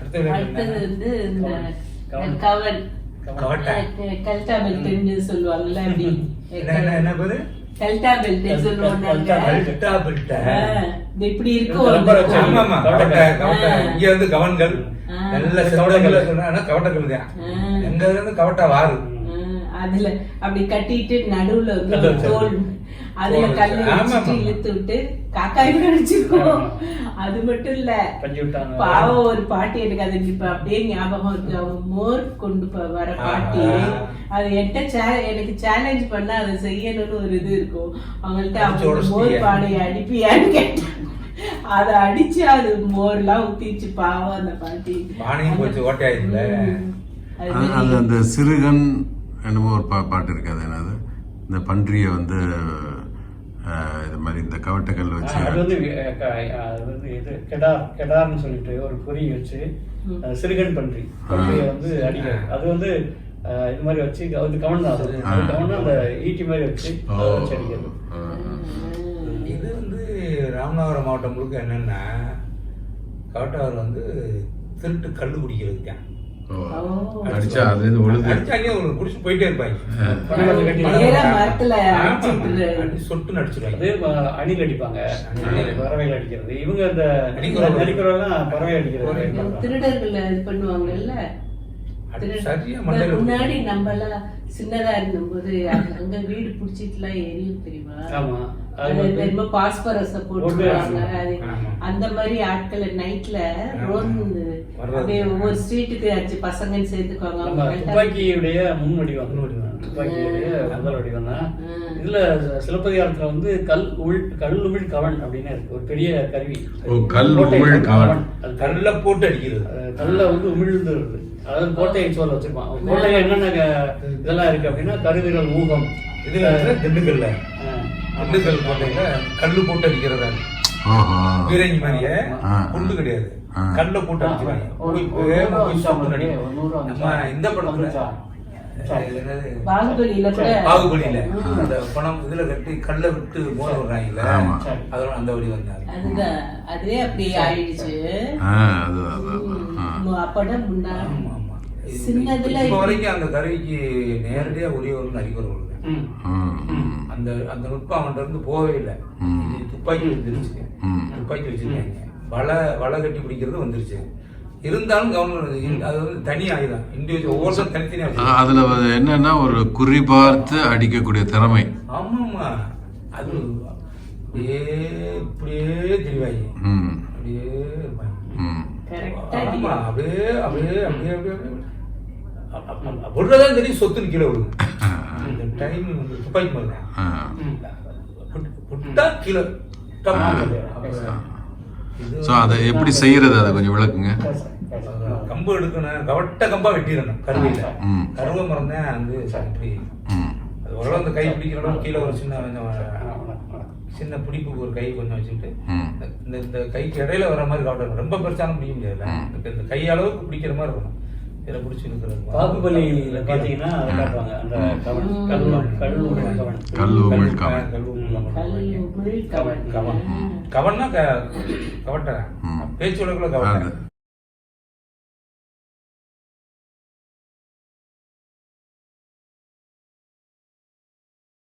அடுத்தது வந்து இந்த கவல். கல்டா பெல்ட்னு சொல்லுவாங்கல்ல அப்படி. என்ன பேரு? கல்டா பெல்ட் இங்க வந்து கவன்கள். நல்ல கவட்டங்கள் சொன்னா கவட்டங்கள் தான். எங்க இருந்து கவட்டா வாரு. அதுல அப்படி கட்டிட்டு நடுவுல. தோல் அதுல தோல் கல்லு வச்சுட்டு. இழுத்து விட்டு காக்காய் அடிச்சிருக்கோம் அது மட்டும் இல்ல. பாவம் ஒரு பாட்டி எனக்கு அது இப்ப அப்படியே ஞாபகம் இருக்கு. அவங்க மோர் கொண்டு ப- வர பாட்டி. அது என்கிட்ட சே- எனக்கு சேலஞ்ச் பண்ணா அதை செய்யணும்னு ஒரு இது இருக்கும். அவங்கள்ட்ட அவங்க மோர்? பானையை அடிப்பியான்னு கேட்டாங்க அதை அடிச்சு அது மோர்லாம் ஊத்திச்சு பாவம் அந்த பாட்டி. அந்த சிறுகன் என்னமோ ஒரு பா பாட்டு இருக்கு அது என்னது? இந்த பன்றியை வந்து இது மாதிரி இந்த கவட்டக்கல் வச்சு அது வந்து அது வந்து இது கெடார் கெடார்னு சொல்லிட்டு ஒரு பொறி வச்சு சிறுகன் பன்றி பன்றியை வந்து அடிக்கிறது. அது வந்து இது மாதிரி வச்சு அது வந்து கவன் தான் அது. அந்த ஈட்டி மாதிரி வச்சு அடிக்கிறது. இது வந்து ராமநாதபுரம் மாவட்டம் முழுக்க என்னன்னா கவட்டாவர் வந்து திருட்டு கல்லு குடிக்கிறது தான் ஓ. ஓ. அடிச்சா அதுலேருந்து உழுது. அடிச்சாங்க ஒரு குடிச்சு போயிட்டே இருப்பாங்க. அது அஹ், அணில் அடிப்பாங்க. பறவைகள் அடிக்கிறது. இவங்க அந்த நரிக்குறவங்க. நரிக்குறவெல்லாம் பறவை அடிக்கிறது. இந்த திருடர்கள் இது பண்ணுவாங்கல்ல? முன்னாடி நம்ம எல்லாம் சின்னதா இருந்தபோது அங்க அங்க வீடு புடிச்சிட்டுலாம் எரியும் தெரியுமா? தெரியுமா பாஸ்பரஸ போட்டுருவாங்க. அந்த மாதிரி ஆட்களை நைட்ல ரோந்து ஒவ்வொரு ஸ்ட்ரீட்டுக்கு அஞ்சு பசங்கன்னு சேர்த்துக்குவாங்க முன். துப்பாக்கியுடைய முதல் வடிவம் தான். இதுல சிலப்பதிகாரத்துல வந்து கல் உள் கல் உமிழ் கவன் அப்படின்னு இருக்கு. ஒரு பெரிய கருவி. ஓ, கல் உமிழ் கவன். அது கல்ல போட்டு அடிக்கிறது. கல்ல வந்து உமிழ்ந்து வருது அதாவது கோட்டையை சோழ வச்சிருப்பான். கோட்டையில என்னென்ன இதெல்லாம் இருக்கு அப்படின்னா கருவிகள் ஊகம். இதுல திண்டுக்கல்ல. திண்டுக்கல் கோட்டையில கல்லு போட்டு அடிக்கிறதா? ஓஹோ வீரங்கி மாதிரியே. குண்டு கிடையாது. கல்ல போட்டு அடிக்கிறாங்க. இந்த படத்துல என்னது? பாகுபலியில கூட பாகுபலியில ம். அந்த பணம் இதுல கட்டி கல்ல விட்டு மோத விடுறாங்கல்ல. அதோட அந்த வழி வந்தாங்க. அதுதான். அதுவே அப்படி ஆயிடுச்சு. அப்பதான் முன்னாடி சின்னதுல இப்ப வரைக்கும் அந்த கருவிக்கு நேரடியா ம். ம், ம். அந்த அந்த நுட்பம் அவன்கிட்ட இருந்து போகவே இல்லை. துப்பாக்கி வந்துருச்சு. துப்பாக்கி வச்சிருக்காங்க. வலை வலை கட்டி பிடிக்கிறது வந்துருச்சு. இருந்தாலும் கவர்மெண்ட் அது வந்து தனி ஆயுதம். இண்டிவிஜுவல் ஒவ்வொருத்தரும் தனித்தனியா ஆ, வச்சிருக்காங்க. அதுல என்னன்னா ஒரு குறி பார்த்து அடிக்கக்கூடிய திறமை. ஆமாமா அது அப்படியே இப்படியே தெரிவாங்க ம். அப்படியே இருப்பாங்க. அப்படியே அப்படியே அப்படியே அப்படியே விடுறதான் தெரியும் சொத்துன்னு கீழே விடுது இந்த டைம் வந்து துப்பாக்கி மாதிரி புட்டா கீழே. ஸோ அதை எப்படி செய்யறது? அதை கொஞ்சம் விளக்குங்க. கம்பு எடுக்கணும். கவட்ட கம்பா வெட்டிடணும் கருவியில. கருவ மரம் தான் வந்து இப்படி. அது ஓரளவு அந்த கை பிடிக்கிறோம் கீழே ஒரு சின்ன சின்ன பிடிப்புக்கு ஒரு கை கொஞ்சம் வச்சுக்கிட்டு இந்த இந்த கைக்கு இடையில வர மாதிரி கவட்டணும் ரொம்ப பெருசான பிடிக்க முடியாதுல்ல. ம். இந்த- இந்த கை அளவுக்கு பிடிக்கிற மாதிரி இருக்கணும். இதில் பிடிச்சி இருக்கிறது பாகுபலியில பாத்தீங்கன்னா அதை காட்டுவாங்க. அந்த கவன். கல் கல் உமிழ் கவன். கல் உமிழ் கவன். கவன். கவன். கவன். கவன்னா க- கவட்டை. பேச்சு கவட்டை அது